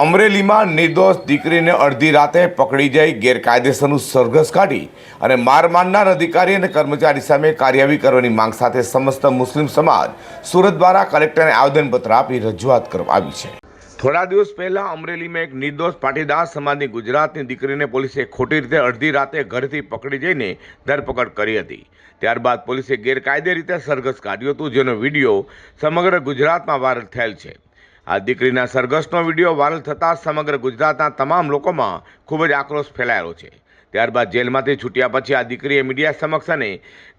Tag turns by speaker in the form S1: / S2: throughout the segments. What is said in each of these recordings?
S1: અમરેલીમાં નિર્દોષ દીકરીને અડધી રાતે પકડી જઈ ગેરકાયદેસરનું સરઘસ કાઢી અને માર મારનાર અધિકારી અને કર્મચારી સામે કાર્યવાહી કરવાની માંગ સાથે સમસ્ત મુસ્લિમ સમાજ સુરત દ્વારા કલેક્ટરને આવેદનપત્ર આપી રજૂઆત કરવામાં આવી છે. થોડા દિવસ પહેલાં અમરેલીમાં એક નિર્દોષ પાટીદાર સમાજની ગુજરાતની દીકરીને પોલીસે ખોટી રીતે અડધી રાતે ઘરેથી પકડી જઈને ધરપકડ કરી હતી. ત્યારબાદ પોલીસે ગેરકાયદે રીતે સરઘસ કાઢ્યું હતું, જેનો વીડિયો સમગ્ર ગુજરાતમાં વાયરલ થયેલ છે. આ દીકરીના સરઘસનો વીડિયો વાયરલ થતાં સમગ્ર ગુજરાતના તમામ લોકોમાં ખૂબ જ આક્રોશ ફેલાયેલો છે. ત્યારબાદ જેલમાંથી છૂટ્યા પછી આ દીકરીએ મીડિયા સમક્ષ અને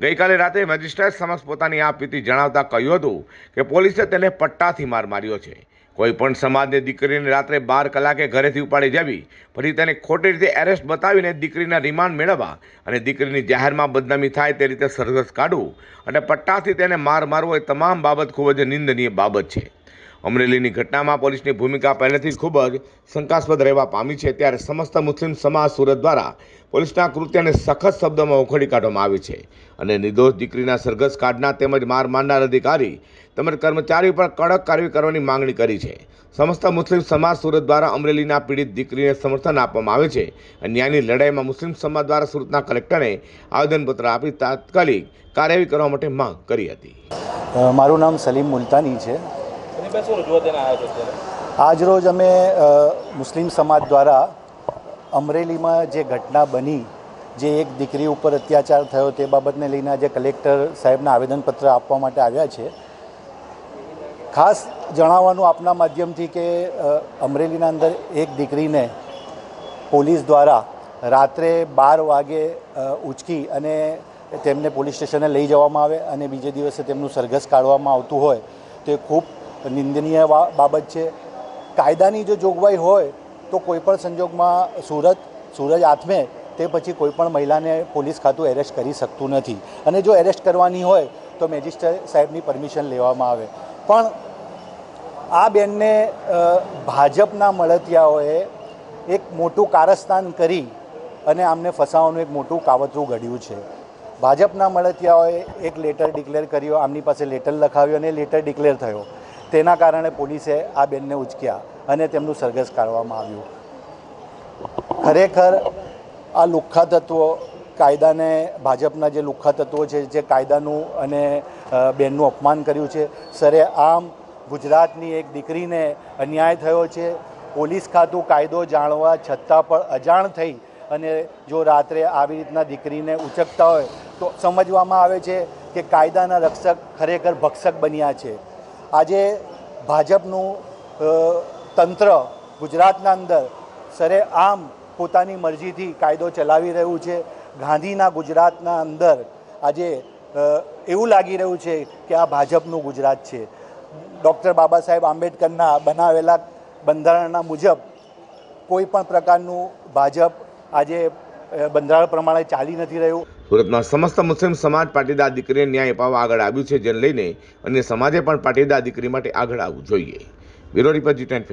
S1: ગઈકાલે રાતે મેજિસ્ટ્રેટ સમક્ષ પોતાની આ પીતી જણાવતા કહ્યું હતું કે પોલીસે તેને પટ્ટાથી માર માર્યો છે. કોઈ પણ સમાજની દીકરીને રાત્રે બાર કલાકે ઘરેથી ઉપાડી જવી, પછી તેને ખોટી રીતે એરેસ્ટ બતાવીને દીકરીના રિમાન્ડ મેળવવા અને દીકરીની જાહેરમાં બદનામી થાય તે રીતે સરઘસ કાઢવું અને પટ્ટાથી તેને માર મારવો એ તમામ બાબત ખૂબ જ નિંદનીય બાબત છે. અમરેલીની ઘટનામાં પોલીસની ભૂમિકા પહેલેથી ખૂબ જ શંકાસ્પદ રહેવા પામી છે. ત્યારે સમસ્ત મુસ્લિમ સમાજ સુરત દ્વારા પોલીસના કૃત્યને સખત શબ્દોમાં ઉખડી કાઢવામાં આવી છે અને નિર્દોષ દીકરીના સરઘસ કાઢનાર તેમજ માર મારનાર અધિકારી તેમજ કર્મચારી પર કડક કાર્યવાહી કરવાની માંગણી કરી છે. સમસ્ત મુસ્લિમ સમાજ સુરત દ્વારા અમરેલીના પીડિત દીકરીને સમર્થન આપવામાં આવે છે. અને ન્યાયની લડાઈમાં મુસ્લિમ સમાજ દ્વારા સુરતના કલેક્ટરને આવેદનપત્ર આપી તાત્કાલિક કાર્યવાહી કરવા માટે માંગ કરી હતી.
S2: મારું નામ સલીમ મુલતાની છે.
S3: અત્યારે
S2: આજરોજ અમે મુસ્લિમ સમાજ દ્વારા અમરેલીમાં જે ઘટના બની, જે એક દીકરી ઉપર અત્યાચાર થયો તે બાબતને લઈને આજે કલેક્ટર સાહેબના આવેદનપત્ર આપવા માટે આવ્યા છે. ખાસ જણાવવાનું આપના માધ્યમથી કે અમરેલીના અંદર એક દીકરીને પોલીસ દ્વારા રાત્રે બાર વાગે ઉચકી અને તેમને પોલીસ સ્ટેશને લઈ જવામાં આવે અને બીજે દિવસે તેમનું સરઘસ કાઢવામાં આવતું હોય, તો એ ખૂબ નિંદનીય બાબત છે. કાયદાની જો જોગવાઈ હોય તો કોઈપણ સંજોગમાં સુરત, સૂરજ આથમે તે પછી કોઈપણ મહિલાને પોલીસ ખાતું એરેસ્ટ કરી શકતું નથી. અને જો એરેસ્ટ કરવાની હોય તો મેજિસ્ટ્રેટ સાહેબની પરમિશન લેવામાં આવે. પણ આ બેનને ભાજપના મળતિયાઓએ એક મોટું કારસ્તાન કરી અને આમને ફસાવાનું એક મોટું કાવતરું ઘડ્યું છે. ભાજપના મળતિયાઓએ એક લેટર ડિક્લેર કર્યો, આમની પાસે લેટર લખાવ્યો અને લેટર ડિક્લેર થયો. તેના કારણે પોલીસે આ બેનને ઉચક્યા અને તેમનું સરઘસ કાઢવામાં આવ્યું. ખરેખર આ લુખ્ખા તત્વો, કાયદાને, ભાજપના જે લુખ્ખા તત્વો છે, જે કાયદાનું અને બેનનું અપમાન કર્યું છે, સરે આમ ગુજરાતની એક દીકરીને અન્યાય થયો છે, પોલીસ ખાતું કાયદો જાણવા છતાં પણ અજાણ થઈ અને જો રાત્રે આવી રીતના દીકરીને ઉચકતા હોય તો સમજવામાં આવે છે કે કાયદાના રક્ષક ખરેખર ભક્ષક બન્યા છે. આજે ભાજપનું તંત્ર ગુજરાતના અંદર સરે આમ પોતાની મરજીથી કાયદો ચલાવી રહ્યું છે. ગાંધીના ગુજરાતના અંદર આજે એવું લાગી રહ્યું છે કે આ ભાજપનું ગુજરાત છે. ડૉક્ટર બાબા સાહેબ આંબેડકરના બનાવેલા બંધારણના મુજબ કોઈ પણ પ્રકારનું ભાજપ આજે બંધારણ પ્રમાણે ચાલી નથી રહ્યું.
S1: સુરતમાં સમસ્ત મુસ્લિમ સમાજ પાટીદાર દીકરીને ન્યાય અપાવવા આગળ આવ્યું છે, જેને લઈને અન્ય સમાજે પણ પાટીદાર દીકરી માટે આગળ આવવું જોઈએ. બ્યુરો રિપોર્ટ જી ટેન